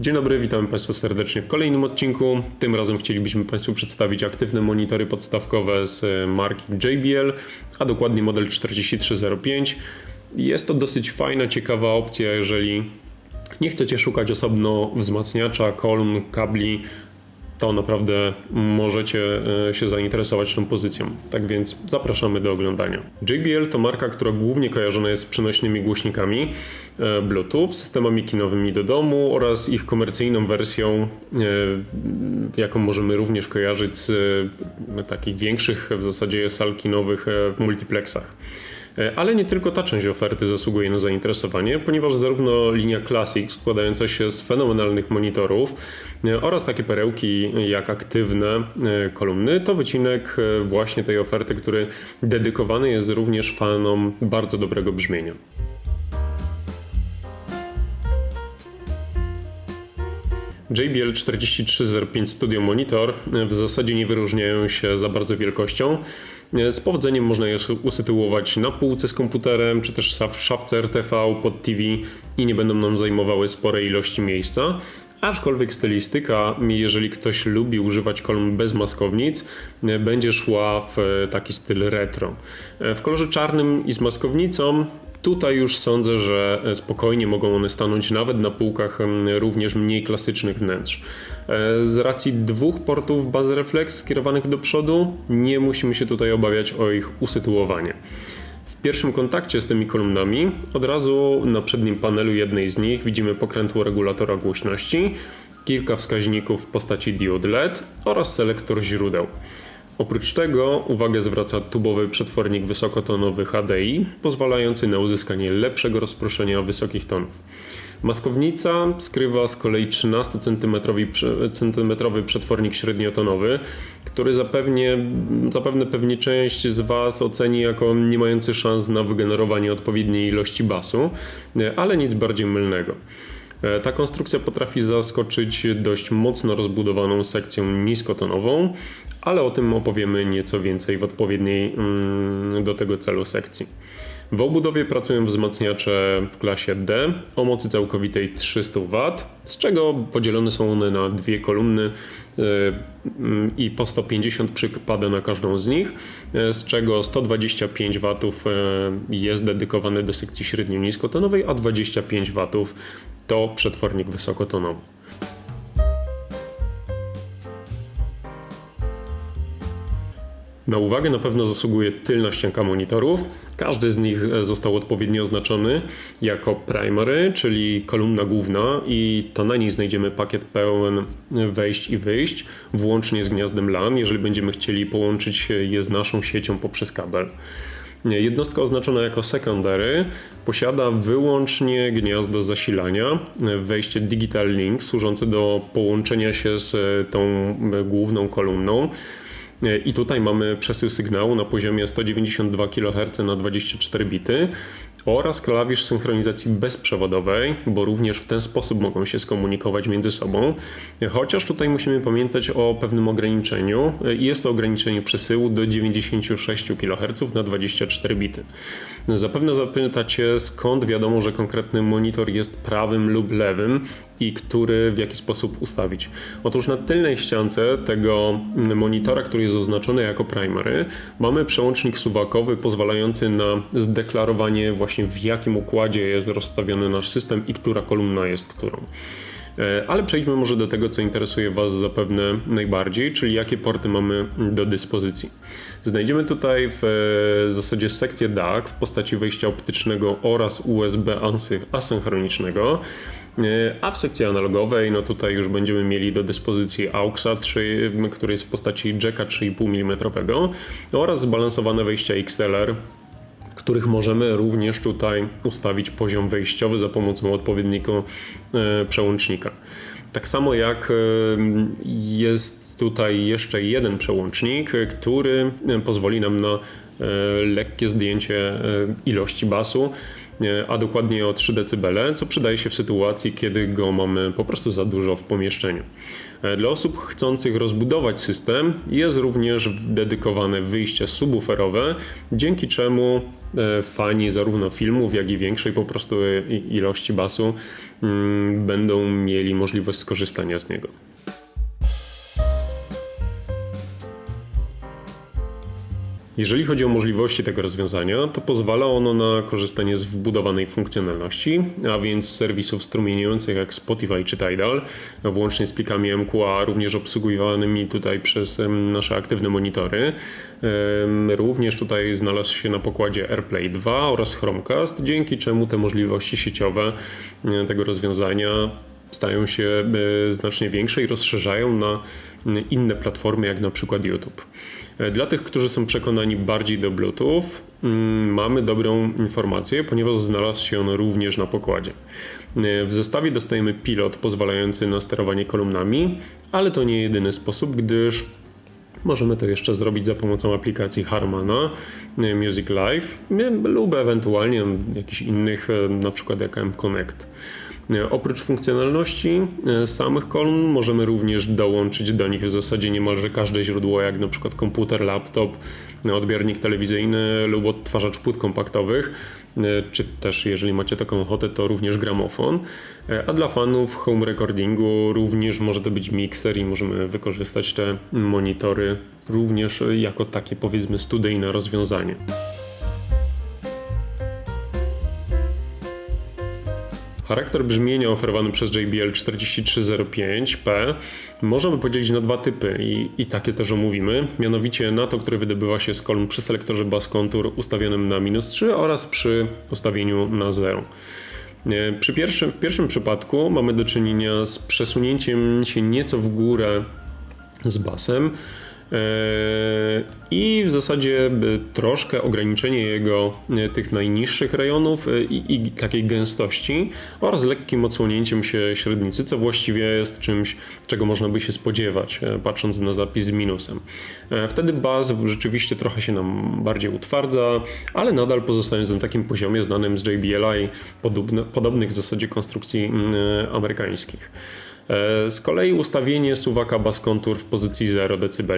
Dzień dobry, witamy Państwa serdecznie w kolejnym odcinku. Tym razem chcielibyśmy Państwu przedstawić aktywne monitory podstawkowe z marki JBL, a dokładnie model 4305. Jest to dosyć fajna, ciekawa opcja, jeżeli nie chcecie szukać osobno wzmacniacza, kolumn, kabli, to naprawdę możecie e, się zainteresować tą pozycją. Tak więc zapraszamy do oglądania. JBL to marka, która głównie kojarzona jest z przenośnymi głośnikami e, Bluetooth, systemami kinowymi do domu oraz ich komercyjną wersją, e, jaką możemy również kojarzyć z takich większych w zasadzie sal kinowych w multiplexach. E, ale nie tylko ta część oferty zasługuje na zainteresowanie, ponieważ zarówno linia Classic składająca się z fenomenalnych monitorów e, oraz takie perełki jak aktywne e, kolumny to wycinek właśnie tej oferty, który dedykowany jest również fanom bardzo dobrego brzmienia. JBL 4305 Studio Monitor w zasadzie nie wyróżniają się za bardzo wielkością. Z powodzeniem można je usytuować na półce z komputerem, czy też w szafce RTV pod TV i nie będą nam zajmowały spore ilości miejsca. Aczkolwiek stylistyka, jeżeli ktoś lubi używać kolumn bez maskownic, będzie szła w taki styl retro. W kolorze czarnym i z maskownicą Tutaj już sądzę, że spokojnie mogą one stanąć nawet na półkach również mniej klasycznych wnętrz. E, z racji dwóch portów bazy reflex skierowanych do przodu, nie musimy się tutaj obawiać o ich usytuowanie. W pierwszym kontakcie z tymi kolumnami od razu na przednim panelu jednej z nich widzimy pokrętło regulatora głośności, kilka wskaźników w postaci diod LED oraz selektor źródeł. Oprócz tego uwagę zwraca tubowy przetwornik wysokotonowy HDI, pozwalający na uzyskanie lepszego rozproszenia wysokich tonów. Maskownica skrywa z kolei 13 cm przetwornik średniotonowy, który zapewnie, zapewne pewnie część z Was oceni jako nie mający szans na wygenerowanie odpowiedniej ilości basu, ale nic bardziej mylnego. E, ta konstrukcja potrafi zaskoczyć dość mocno rozbudowaną sekcją niskotonową, ale o tym opowiemy nieco więcej w odpowiedniej mm, do tego celu sekcji. W obudowie pracują wzmacniacze w klasie D o mocy całkowitej 300 W, z czego podzielone są one na dwie kolumny e, mm, i po 150 przypada na każdą z nich, e, z czego 125 W jest dedykowane do sekcji średnio-niskotonowej, a 25 W to przetwornik wysokotonowy. Na uwagę na pewno zasługuje tylna ścianka monitorów. Każdy z nich został odpowiednio oznaczony jako primary, czyli kolumna główna i to na niej znajdziemy pakiet pełen wejść i wyjść, włącznie z gniazdem LAN, jeżeli będziemy chcieli połączyć je z naszą siecią poprzez kabel. Jednostka oznaczona jako secondary posiada wyłącznie gniazdo zasilania, wejście Digital Link służące do połączenia się z tą główną kolumną. I tutaj mamy przesył sygnału na poziomie 192 kHz na 24 bity oraz klawisz synchronizacji bezprzewodowej, bo również w ten sposób mogą się skomunikować między sobą. Chociaż tutaj musimy pamiętać o pewnym ograniczeniu. Jest to ograniczenie przesyłu do 96 kHz na 24 bity. Zapewne zapytacie, skąd wiadomo, że konkretny monitor jest prawym lub lewym i który w jaki sposób ustawić. Otóż na tylnej ściance tego monitora, który jest oznaczony jako primary, mamy przełącznik suwakowy pozwalający na zdeklarowanie właśnie w jakim układzie jest rozstawiony nasz system i która kolumna jest którą. E, ale przejdźmy może do tego, co interesuje Was zapewne najbardziej, czyli jakie porty mamy do dyspozycji. Znajdziemy tutaj w e, zasadzie sekcję DAC w postaci wejścia optycznego oraz USB asynchronicznego. E, a w sekcji analogowej, no tutaj już będziemy mieli do dyspozycji AUXa, 3, który jest w postaci jacka 3,5 mm oraz zbalansowane wejścia XLR których możemy również tutaj ustawić poziom wejściowy za pomocą odpowiedniego e, przełącznika. Tak samo jak e, jest tutaj jeszcze jeden przełącznik, który pozwoli nam na lekkie zdjęcie ilości basu e, a dokładnie o 3 dB, co przydaje się w sytuacji, kiedy go mamy po prostu za dużo w pomieszczeniu. E, Dla osób chcących rozbudować system jest również dedykowane wyjście subwooferowe, dzięki czemu e, fani zarówno filmów, jak i większej po prostu ilości basu mm, będą mieli możliwość skorzystania z niego. Jeżeli chodzi o możliwości tego rozwiązania, to pozwala ono na korzystanie z wbudowanej funkcjonalności, a więc serwisów strumieniujących jak Spotify czy Tidal, włącznie z plikami MQA, również obsługiwanymi tutaj przez nasze aktywne monitory. Również tutaj znalazł się na pokładzie AirPlay 2 oraz Chromecast, dzięki czemu te możliwości sieciowe tego rozwiązania stają się e, znacznie większe i rozszerzają na inne platformy, jak na przykład YouTube. E, Dla tych, którzy są przekonani bardziej do Bluetooth, mamy dobrą informację, ponieważ znalazł się on również na pokładzie. E, W zestawie dostajemy pilot pozwalający na sterowanie kolumnami, ale to nie jedyny sposób, gdyż Możemy to jeszcze zrobić za pomocą aplikacji Harmana, Music Live lub ewentualnie jakichś innych, na przykład jak M-Connect. E, Oprócz funkcjonalności e, samych kolumn możemy również dołączyć do nich w zasadzie niemalże każde źródło, jak na przykład komputer, laptop, e, odbiornik telewizyjny lub odtwarzacz płyt kompaktowych, czy też jeżeli macie taką ochotę, to również gramofon. A dla fanów home recordingu również może to być mikser i możemy wykorzystać te monitory również jako takie powiedzmy studyjne rozwiązanie. Charakter brzmienia oferowany przez JBL 4305P możemy podzielić na dwa typy i, i takie też omówimy. Mianowicie na to, które wydobywa się z kolumn przy selektorze Bass Contour ustawionym na minus 3 oraz przy ustawieniu na 0. E, Przy pierwszym, w pierwszym przypadku mamy do czynienia z przesunięciem się nieco w górę z basem i w zasadzie troszkę ograniczenie jego e, tych najniższych rejonów e, i, i takiej gęstości oraz lekkim odsłonięciem się średnicy, co właściwie jest czymś, czego można by się spodziewać, e, patrząc na zapis z minusem. Wtedy bas rzeczywiście trochę się nam bardziej utwardza, ale nadal pozostając na takim poziomie znanym z JBL i podobne, podobnych w zasadzie konstrukcji mm, amerykańskich. E, Z kolei ustawienie suwaka bass contour w pozycji 0 dB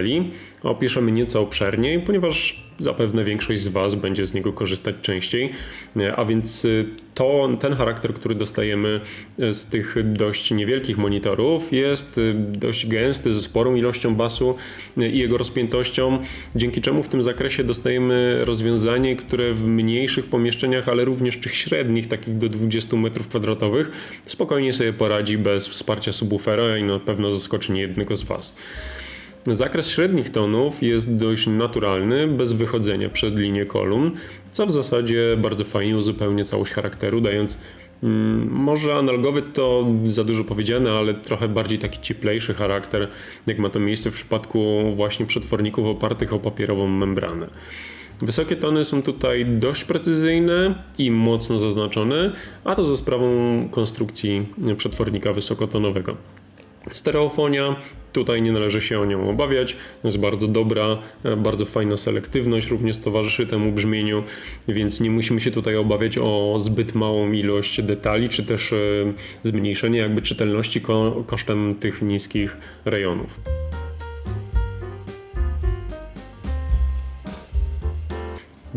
opiszemy nieco obszerniej, ponieważ zapewne większość z Was będzie z niego korzystać częściej, E, a więc y, to, ten charakter, który dostajemy e, z tych dość niewielkich monitorów jest y, dość gęsty, ze sporą ilością basu y, i jego rozpiętością, dzięki czemu w tym zakresie dostajemy rozwiązanie, które w mniejszych pomieszczeniach, ale również tych średnich, takich do 20 m2, spokojnie sobie poradzi bez wsparcia subwoofera i na pewno zaskoczy niejednego z Was. Zakres średnich tonów jest dość naturalny, bez wychodzenia przed linię kolumn, co w zasadzie bardzo fajnie uzupełnia całość charakteru, dając mm, może analogowy to za dużo powiedziane, ale trochę bardziej taki cieplejszy charakter, jak ma to miejsce w przypadku właśnie przetworników opartych o papierową membranę. Wysokie tony są tutaj dość precyzyjne i mocno zaznaczone, a to za sprawą konstrukcji przetwornika wysokotonowego. Stereofonia, tutaj nie należy się o nią obawiać, jest bardzo dobra, e, bardzo fajna selektywność również towarzyszy temu brzmieniu, więc nie musimy się tutaj obawiać o zbyt małą ilość detali, czy też e, zmniejszenie jakby czytelności ko- kosztem tych niskich rejonów.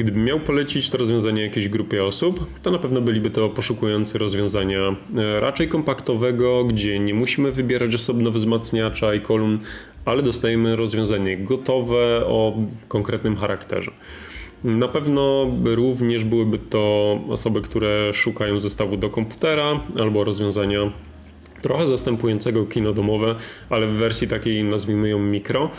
Gdybym miał polecić to rozwiązanie jakiejś grupie osób, to na pewno byliby to poszukujący rozwiązania e, raczej kompaktowego, gdzie nie musimy wybierać osobno wzmacniacza i kolumn, ale dostajemy rozwiązanie gotowe o konkretnym charakterze. Na pewno również byłyby to osoby, które szukają zestawu do komputera albo rozwiązania trochę zastępującego kino domowe, ale w wersji takiej nazwijmy ją mikro.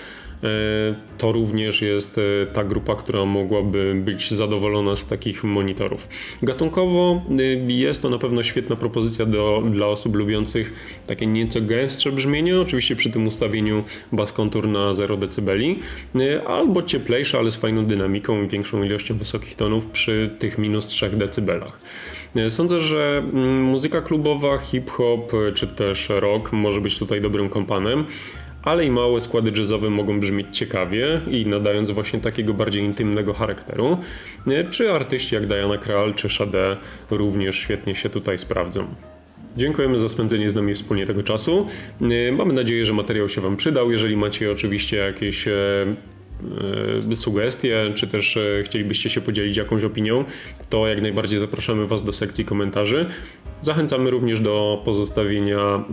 E, To również jest e, ta grupa, która mogłaby być zadowolona z takich monitorów. Gatunkowo e, jest to na pewno świetna propozycja do, dla osób lubiących takie nieco gęstsze brzmienie, oczywiście przy tym ustawieniu bass contour na 0 dB, albo cieplejsze, ale z fajną dynamiką i większą ilością wysokich tonów przy tych minus 3 dB. Sądzę, że mm, muzyka klubowa, hip-hop czy też rock może być tutaj dobrym kompanem. Ale i małe składy jazzowe mogą brzmieć ciekawie i nadając właśnie takiego bardziej intymnego charakteru, e, czy artyści jak Diana Krall czy Sade również świetnie się tutaj sprawdzą. Dziękujemy za spędzenie z nami wspólnie tego czasu. E, Mamy nadzieję, że materiał się Wam przydał. Jeżeli macie oczywiście jakieś e, sugestie, czy też e, chcielibyście się podzielić jakąś opinią, to jak najbardziej zapraszamy Was do sekcji komentarzy. Zachęcamy również do pozostawienia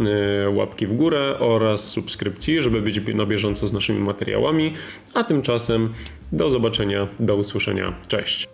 e, łapki w górę oraz subskrypcji, żeby być na bieżąco z naszymi materiałami. A tymczasem do zobaczenia, do usłyszenia. Cześć!